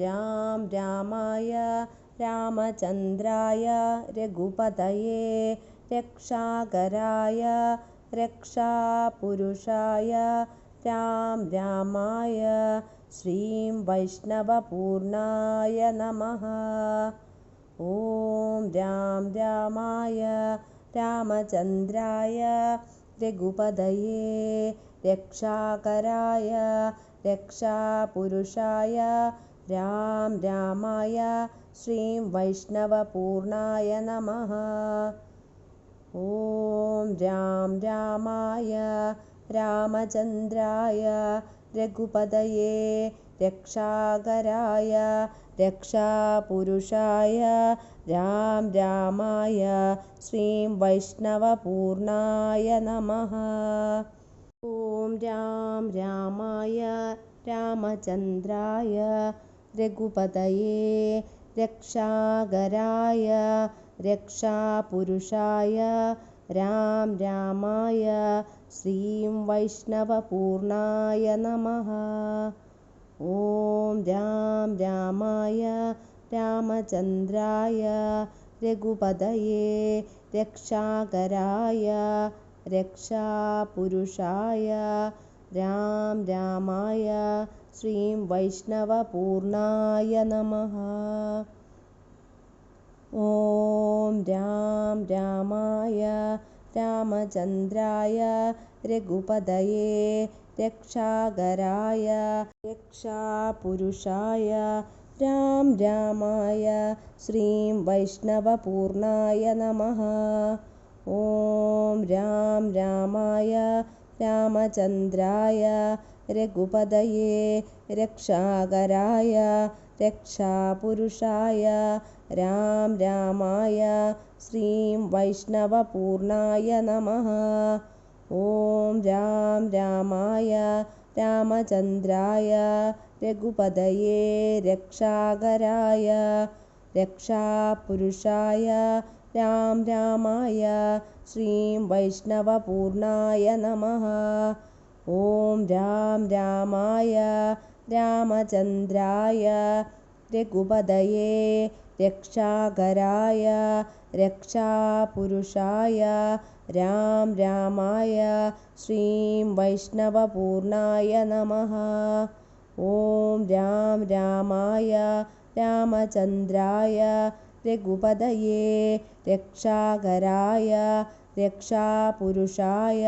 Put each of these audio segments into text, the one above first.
रां रामाय रामचन्द्राय रघुपतये रक्षाकराय रक्षापुरुषाय रां रामाय श्रीं वैष्णवपूर्णाय नमः। ॐ रां रामाय रामचन्द्राय रघुपदये रक्षाकराय रक्षापुरुषाय रां रामाय श्रीं वैष्णवपूर्णाय नमः। ॐ रां रामाय रामचन्द्राय रघुपदये रक्षाकराय रक्षापुरुषाय रां रामाय श्रीं वैष्णवपूर्णाय नमः। ॐ रां रामाय रामचन्द्राय रघुपतये रक्षाकराय रक्षापुरुषाय रां रामाय श्रीं वैष्णवपूर्णाय नमः। ॐ रां रामाय रामचन्द्राय रघुपतये रक्षाकराय रक्षापुरुषाय रां रामाय श्रीं वैष्णवपूर्णाय नमः। ॐ रां रामाय रामचन्द्राय रघुपतये रक्षाकराय रक्षापुरुषाय रां रामाय श्रीं वैष्णवपूर्णाय नमः। ॐ रां रामाय रामचन्द्राय रघुपतये रक्षाकराय रक्षापुरुषाय रां रामाय श्रीं वैष्णवपूर्णाय नमः। ॐ रां रामाय रामचन्द्राय रघुपतये रक्षाकराय रक्षापुरुषाय रां रामाय श्रीं वैष्णवपूर्णाय नमः ॐ रां रामाय रामचन्द्राय रघुपतये रक्षाकराय रक्षापुरुषाय रां रामाय श्रीं वैष्णवपूर्णाय नमः। ॐ रां रामाय रामचन्द्राय रघुपतये रक्षाकराय रक्षापुरुषाय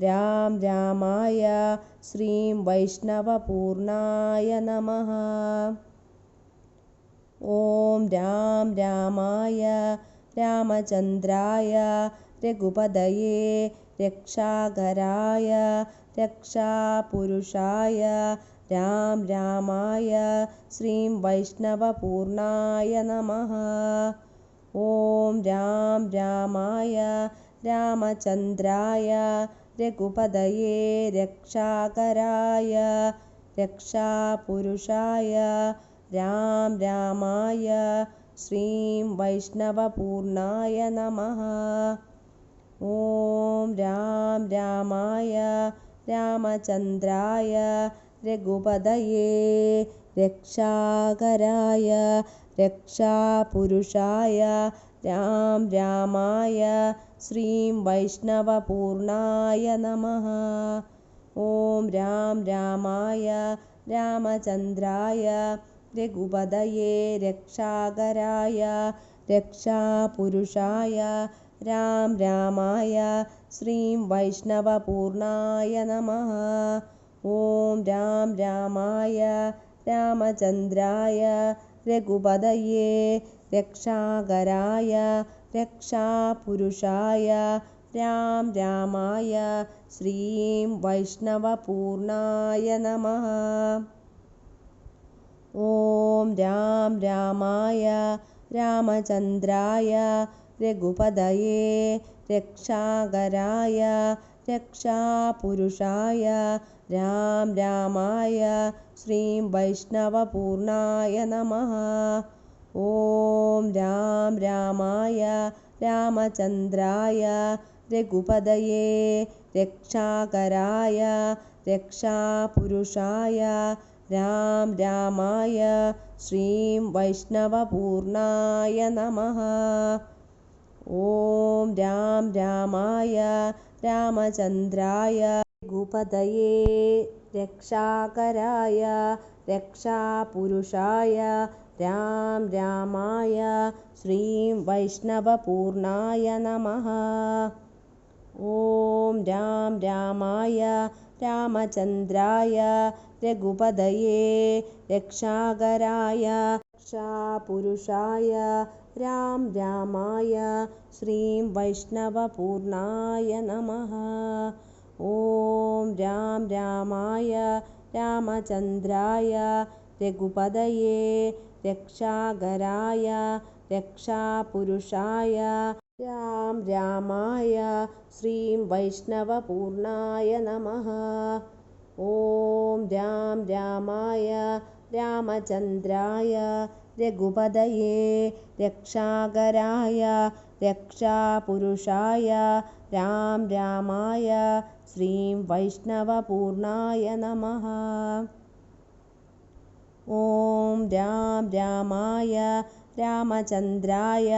रामाय श्रीं वैष्णवपूर्णाय नमः। ॐ रां रामाय रामचन्द्राय रघुपतये रक्षाकराय रक्षापुरुषाय रां रामाय श्रीं वैष्णवपूर्णाय नमः। ॐ रां रामाय रामचन्द्राय रघुपतये रक्षाकराय रक्षापुरुषाय रां रामाय श्रीं वैष्णवपूर्णाय नमः। ॐ रां रामाय रामचन्द्राय रघुपतये रक्षाकराय रक्षापुरुषाय रां रामाय श्रीं वैष्णवपूर्णाय नमः। ॐ रां रामाय रामचन्द्राय रघुपतये रक्षाकराय रक्षापुरुषाय रां रामाय श्रीं वैष्णवपूर्णाय नमः। ॐ रां रामाय रामचन्द्राय रघुपतये रक्षाकराय रक्षापुरुषाय रां रामाय। श्रीं वैष्णवपूर्णाय नमः। ॐ रां रामाय। रामचन्द्राय। रघुपतये रक्षाकराय रक्षापुरुषाय। रां रामाय। श्रीं वैष्णवपूर्णाय नमः ॐ रां रामाय रामचन्द्राय रघुपतये रक्षाकराय रक्षापुरुषाय राम रामाय श्रीं वैष्णवपूर्णाय नमः। ॐ राम रामाय रामचन्द्राय गुपदये रक्षाकराय रक्षापुरुषाय राम रामाय श्रीं वैष्णवपूर्णाय नमः। ॐ राम रामाय रामचन्द्राय रघुपदये रक्षाकराय रक्षापुरुषाय राम रामाय श्रीं वैष्णवपूर्णाय नमः। ॐ राम रामाय रामचन्द्राय रघुपदये रक्षाकराय रक्षापुरुषाय राम रामाय श्रीं वैष्णवपूर्णाय नमः। ॐ राम रामाय रामचन्द्राय रघुपदये रक्षाकराय रक्षापुरुषाय राम रामाय श्रीं वैष्णवपूर्णाय नमः राम रामाय रामचन्द्राय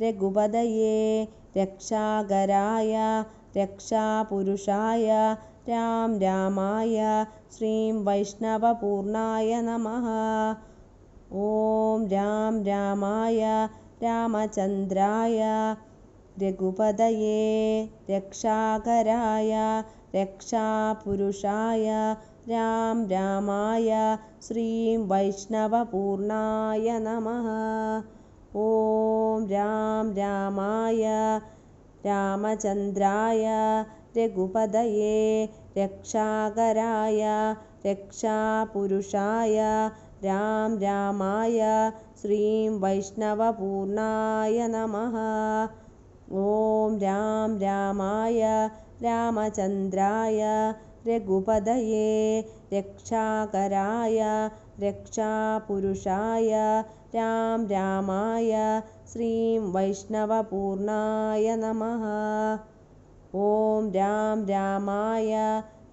रघुपदये रक्षाकराय रक्षापुरुषाय राम रामाय श्रीं वैष्णवपूर्णाय नमः। ॐ राम रामाय रामचन्द्राय रघुपदये रक्षाकराय रक्षापुरुषाय राम रामाय श्रीं वैष्णवपूर्णाय नमः ॐ राम रामाय रामचन्द्राय रघुपदये रक्षाकराय रक्षापुरुषाय राम रामाय श्रीं वैष्णवपूर्णाय नमः ॐ राम रामाय रामचन्द्राय रघुपदये रक्षाकराय रक्षापुरुषाय राम रामाय श्रीं वैष्णवपूर्णाय नमः। ॐ राम रामाय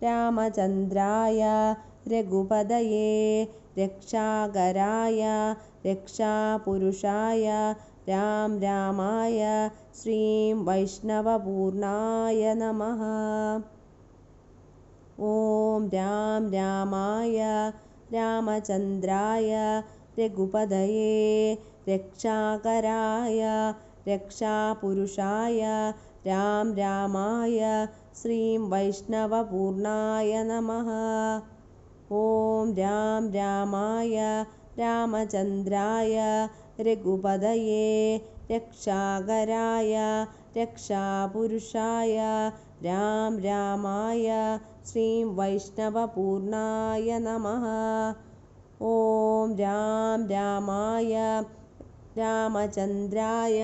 रामचन्द्राय रघुपदये रक्षाकराय रक्षापुरुषाय रामाय श्रीं वैष्णवपूर्णाय नमः। ॐ राम रामाय रामचन्द्राय रघुपदये रक्षाकराय रक्षापुरुषाय राम रामाय श्रीं वैष्णवपूर्णाय नमः। ॐ राम रामाय रामचन्द्राय रघुपदये रक्षाकराय रक्षापुरुषाय राम रामाय श्रीं वैष्णवपूर्णाय नमः। ॐ राम रामाय रामचन्द्राय।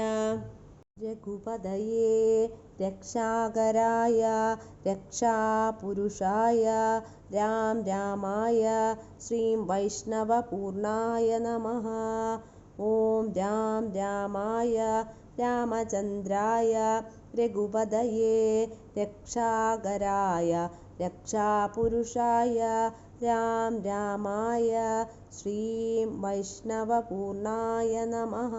रघुपदये रक्षाकराय रक्षापुरुषाय राम रामाय श्रीं वैष्णवपूर्णाय नमः ॐ राम रामाय रामचन्द्राय रघुपदये रक्षाकराय रक्षापुरुषाय राम रामाय श्रीं वैष्णवपूर्णाय नमः।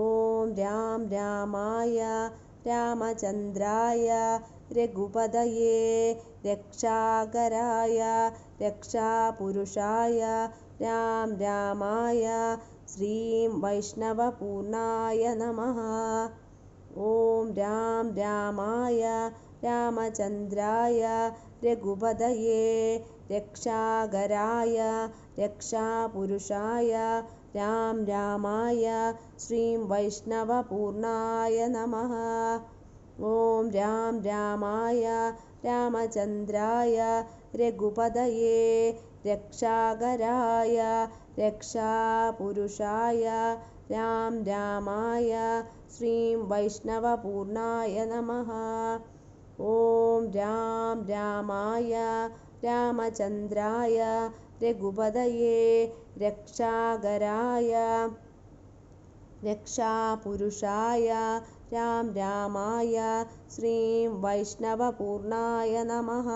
ॐ राम रामाय रामचन्द्राय रघुपदये रक्षाकराय रक्षापुरुषाय राम रामाय श्रीं वैष्णवपूर्णाय नमः। ॐ राम रामाय रामचन्द्राय रघुपदये रक्षाकराय रक्षापुरुषाय राम रामाय श्रीं वैष्णवपूर्णाय नमः। ॐ राम रामाय रामचन्द्राय रघुपदये रक्षाकराय रक्षापुरुषाय राम रामाय श्रीं वैष्णवपूर्णाय नमः ॐ राम रामाय रामचन्द्राय रघुपदये रक्षाकराय रक्षापुरुषाय राम रामाय श्रीं वैष्णवपूर्णाय नमः